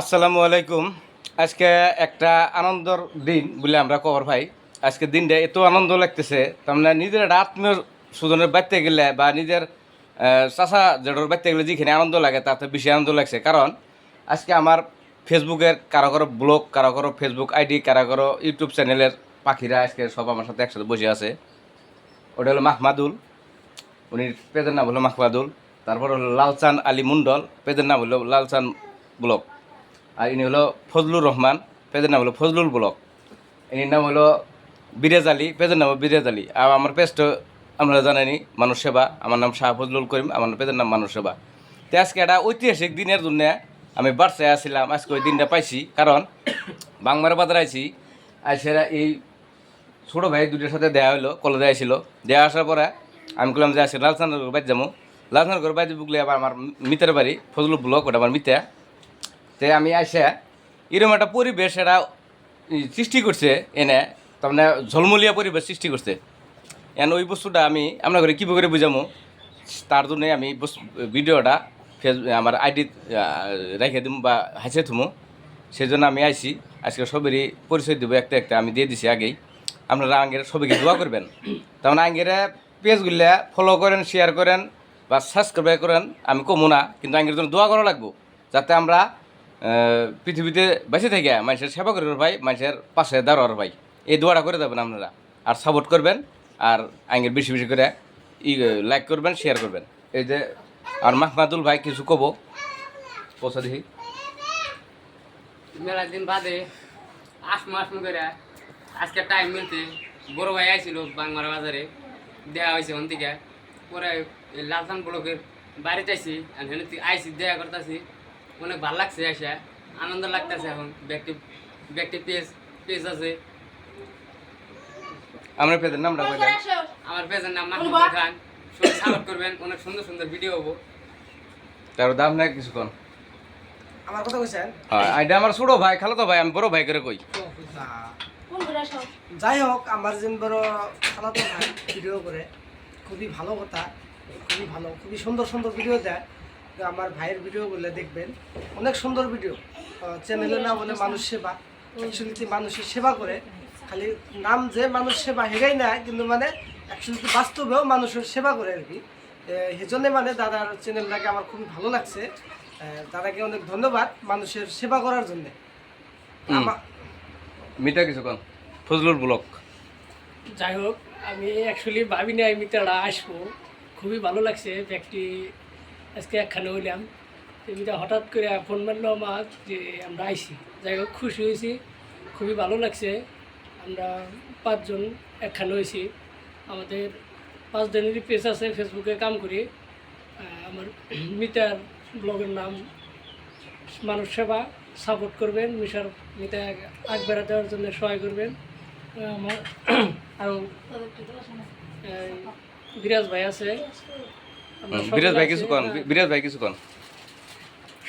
আসসালামু আলাইকুম। আজকে একটা আনন্দর দিন বলে আমরা খবর পাই। আজকে দিনটা এত আনন্দ লাগতেছে তার মানে নিজের একটা আত্মীয় স্বজনের বাড়িতে গেলে বা নিজের চাচা জেঠোর বাড়িতে গেলে যেখানে আনন্দ লাগে, তাতে বেশি আনন্দ লাগছে। কারণ আজকে আমার ফেসবুকের, কারও কারও ব্লগ, কারও কারও ফেসবুক আইডি, কারও কারও ইউটিউব চ্যানেলের পাখিরা আজকে সব আমার সাথে একসাথে বসে আছে। ওটা হলো মাহমাদুল উনি পেজের নাম হলো মাহমাদুল, তারপর হলো লালচান আলী মুন্ডল পেজের নাম হলো লালচান ব্লগ। আর ইনি হলো ফজলুর রহমান, পেজের নাম হলো ফজলুল ব্লক। ইনির নাম হলো বিরেজ আলী, পেজের নাম বিরেজ আলী। আর আমার পেজটা আমরা জানানি মানুষ সেবা। আমার নাম শাহ ফজলুল করিম, আমার পেজের নাম মানুষ সেবা। তো আজকে একটা ঐতিহাসিক দিনের জন্য আমি বার্সায় আসছিলাম আজকে ওই দিনটা পাইছি, কারণ বাংমারা বাজার আইছি। আইসেরা এই ছোটো ভাই দুটোর সাথে দেওয়া হলো কলেজে আসছিল দেওয়া আসার পরে আমি বললাম যে আসি লালচানগর বাড়ি যাব। লালচানগর বাড়ি বুকলে আবার আমার মিতের বাড়ি, ফজলুল ব্লক, ওটা আমার মিতে। তে আমি আসে এরকম একটা পরিবেশ এটা সৃষ্টি করছে এনে তার মানে ঝলমলিয়া পরিবেশ সৃষ্টি করছে। এন ওই বস্তুটা আমি আপনার করে কী করে বুঝামো? তার জন্যই আমি ভিডিওটা ফেস আমার আইডি রেখে দিব বা হাসে থুমো। সেই জন্য আমি আইছি আজকে সবেরই পরিচয় দেবো একটা একটা, আমি দিয়ে দিছি আগেই। আপনারা আঙ্গের সবাইকে দোয়া করবেন। তার আঙ্গের পেজগুলা ফলো করেন শেয়ার করেন বা সাবস্ক্রাইব করেন, আমি কমো না, কিন্তু আঙ্গের জন্য দোয়া করা লাগবো। যাতে আমরা পৃথিবীতে বেঁচে থেকে মানুষের সেবা করে ভাই, মানুষের পাশে দাঁড়ার ভাই। এই দোয়াটা করে দেবেন আপনারা। আর সাপোর্ট করবেন, আর আঙ্গের বেশি বেশি করে ই লাইক করবেন শেয়ার করবেন। এই যে, আর মাহমাদুল ভাই কিছু কব? পৌঁছা দেখি মেলা দিন বাদে আসমু আসমু করে আজকে টাইম মিলতে বড় ভাই আইছিল বাংমারা বাজারে, দেয়া হয়েছে ওন থেকে। পরে লালসান ব্লকের বাড়িতে আইসি আর আইসি দেয়া করতেছি অনেক ভালো লাগছে আসা। আনন্দ লাগতেছে এখন। ব্যক্তি ব্যক্তি পেজ পেজ আছে। আমরা পেদের নামটা বললেন। আমার পেজের নাম মাহমুদ খান। সবাই সাপোর্ট করবেন। অনেক সুন্দর সুন্দর ভিডিও হব। তার দাম নাই কিছুক্ষণ। আমার কথা কইছেন? হ্যাঁ এটা আমার ছোটো ভাই খালো তো ভাই আমি বড় ভাই করে কই। যাই হোক আমার যেন বড় খালাতো ভাই ভিডিও করে খুবই ভালো কথা খুবই ভালো খুবই সুন্দর সুন্দর ভিডিও দেয়। আমার ভাইয়ের ভিডিও করলে দেখবেন। অনেক সুন্দর ভিডিও চ্যানেলের নাম বলে মানুষ সেবা। অ্যাকচুয়ালি মানুষের সেবা করে। খালি নাম যে মানুষ সেবা হেগাই না কিন্তু মানে অ্যাকচুয়ালি বাস্তবেও মানুষের সেবা করে আর কি। সেজন্য মানে দাদার চ্যানেলটাকে আমার খুবই ভালো লাগছে। দাদাকে অনেক ধন্যবাদ মানুষের সেবা করার জন্যে। মিটা কিছুক্ষণ। ফজলুর ব্লক যাই হোক আমি অ্যাকচুয়ালি ভাবি নাই আমি তারা আসব। খুবই ভালো লাগছে ব্যক্তি আজকে একখানে হইলাম। এমনিতে হঠাৎ করে ফোন মারলো আমার যে আমরা আইছি। যাই হোক, খুশি হয়েছি। খুবই ভালো লাগছে। আমরা পাঁচজন একখানে হয়েছি। আমাদের পাঁচ দিনেরই পেজ আছে ফেসবুকে কাম করি। আমার মিটার ব্লগের নাম মানুষ সেবা। সাপোর্ট করবেন, মিশার মিটা আগ বেড়া দেওয়ার জন্য সহায় করবেন। আমার আরও বিরাজ ভাই আছে। বিরাজ ভাই কিছু কন বিরাজ ভাই কিছু কন।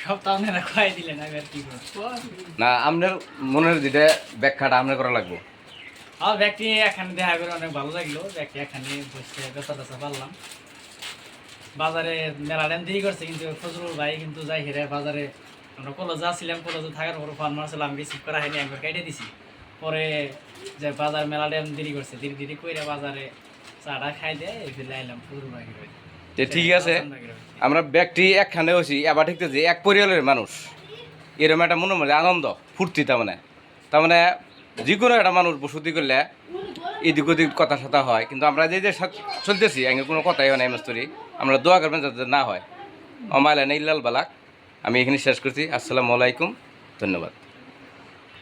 সব তো আপনারা খাই দিলেন আমি আর কি না আপনার মনের যেটা ব্যাখ্যাটা আপনার করা লাগবো। আমার ব্যক্তি এখানে দেখা করে অনেক ভালো লাগল। ব্যক্তি এখানে বসে বেচা টেচা পারলাম। বাজারে মেলা টাইম দেরি করছে কিন্তু ফজলুল ভাই কিন্তু যাই হেরে বাজারে আমরা কলেজে আসছিলাম কলেজে থাকার পর ফোন মারছিলাম রিসিভ করা হয়নি একবার কেটে দিছি। পরে যে বাজার মেলা টাইম দেরি করছে দেরি দেরি করে বাজারে চাটা খাই দেয় এই ফেলে আইলাম ফজলুল ভাই ঠিক আছে, আমরা ব্যক্তি একখানে হয়েছি, এবার ঠিক যে এক পরিবারের মানুষ। এরকম একটা মনে মনে আনন্দ, ফুর্তি তার মানে তার মানে যে কোনো একটা মানুষ বসতি করলে এদিক ওদিক কথা সথা হয়, কিন্তু আমরা যে যে চলতেছি আগে কোনো কথাই হয় না মাস্তরি। আমরা দোয়া করবেন যাতে না হয়। অমাইলা লাল বালাক। আমি এখানে শেষ করছি। আসসালামু আলাইকুম। ধন্যবাদ।